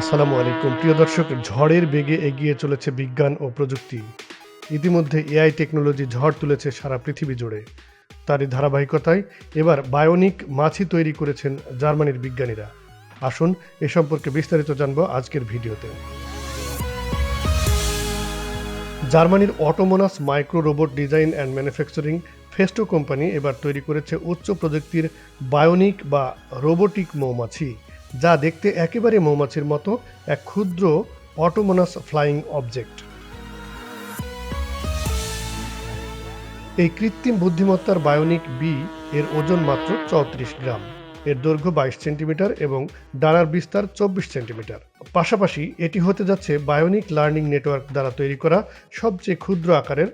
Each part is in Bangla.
আসসালামু আলাইকুম। প্রিয় দর্শক, ঝড়ের বেগে এগিয়ে চলেছে বিজ্ঞান ও প্রযুক্তি। ইতিমধ্যে এআই টেকনোলজি ঝড় তুলেছে সারা পৃথিবী জুড়ে। তারই ধারাবাহিকতায় এবার বায়োনিক মাছি তৈরি করেছেন জার্মানির বিজ্ঞানীরা। আসুন, এ সম্পর্কে বিস্তারিত জানব আজকের ভিডিওতে। জার্মানির autonomous micro robot design and manufacturing Festo company এবার তৈরি করেছে উচ্চ প্রযুক্তির বায়োনিক বা রোবোটিক মৌমাছি। যা দেখতে একেবারে মৌমাছির মতো, এক ক্ষুদ্র অটোমোনাস ফ্লাইং অবজেক্ট এই কৃত্রিম বুদ্ধিমত্তার বায়োনিক বি এর ওজন মাত্র চৌত্রিশ গ্রাম। এর দৈর্ঘ্য বাইশ সেন্টিমিটার এবং ডানার বিস্তার চব্বিশ সেন্টিমিটার। পাশাপাশি এটি হতে যাচ্ছে বায়োনিক লার্নিং নেটওয়ার্ক দ্বারা তৈরি করা সবচেয়ে ক্ষুদ্র আকারের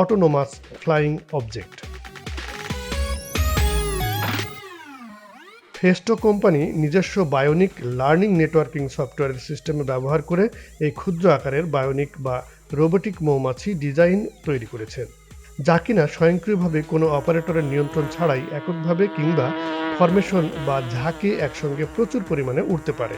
autonomous flying object Festo company নিজস্ব বায়োনিক লার্নিং নেটওয়ার্কিং সফটওয়্যারের সিস্টেমে ব্যবহার করে এই ক্ষুদ্র আকারের বায়োনিক বা রোবোটিক মৌমাছি ডিজাইন তৈরি করেছে, যা কিনা স্বয়ংক্রিয়ভাবে কোনো অপারেটরের নিয়ন্ত্রণ ছাড়াই এককভাবে কিংবা ফরমেশন বা ঝাঁকে একসঙ্গে প্রচুর পরিমাণে উঠতে পারে।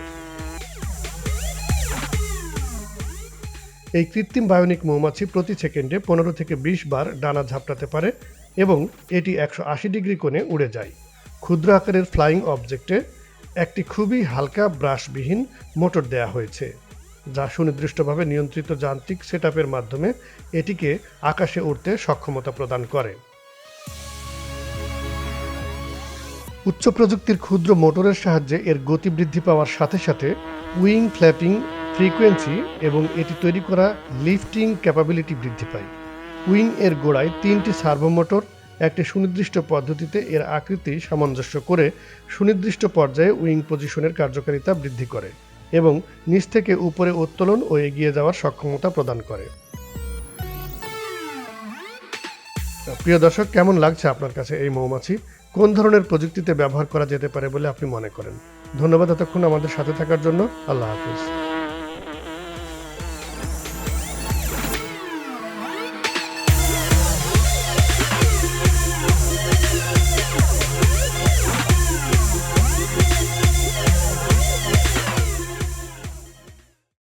এই কৃত্রিম বায়োনিক মৌমাছি প্রতি সেকেন্ডে পনেরো থেকে বিশ বার ডানা ঝাপটাতে পারে এবং এটি একশো আশি ডিগ্রি কোণে উড়ে যায়। ক্ষুদ্র আকারের ফ্লাইং অবজেক্টে একটি খুবই হালকা ব্রাশবিহীন মোটর দেয়া হয়েছে, যা সুনির্দিষ্টভাবে নিয়ন্ত্রিত যান্ত্রিক সেটআপের মাধ্যমে এটিকে আকাশে উড়তে সক্ষমতা প্রদান করে। উচ্চ প্রযুক্তির ক্ষুদ্র মোটরের সাহায্যে এর গতি বৃদ্ধি পাওয়ার সাথে সাথে উইং ফ্ল্যাপিং ফ্রিকোয়েন্সি এবং এটি তৈরি করা লিফটিং ক্যাপাবিলিটি বৃদ্ধি পায়। উইং এর গোড়ায় তিনটি সার্ভো মোটর একটি সুনির্দিষ্ট পদ্ধতিতে এর আকৃতি সামঞ্জস্য করে সুনির্দিষ্ট পর্যায়ে উইং পজিশনের কার্যকারিতা বৃদ্ধি করে এবং নিচ থেকে উপরে উত্তোলন ও এগিয়ে যাওয়ার সক্ষমতা প্রদান করে। প্রিয় দর্শক, কেমন লাগছে আপনার কাছে এই মৌমাছি? কোন ধরনের প্রযুক্তিতে ব্যবহার করা যেতে পারে বলে আপনি মনে করেন? ধন্যবাদ এতক্ষণ আমাদের সাথে থাকার জন্য। আল্লাহ হাফিজ।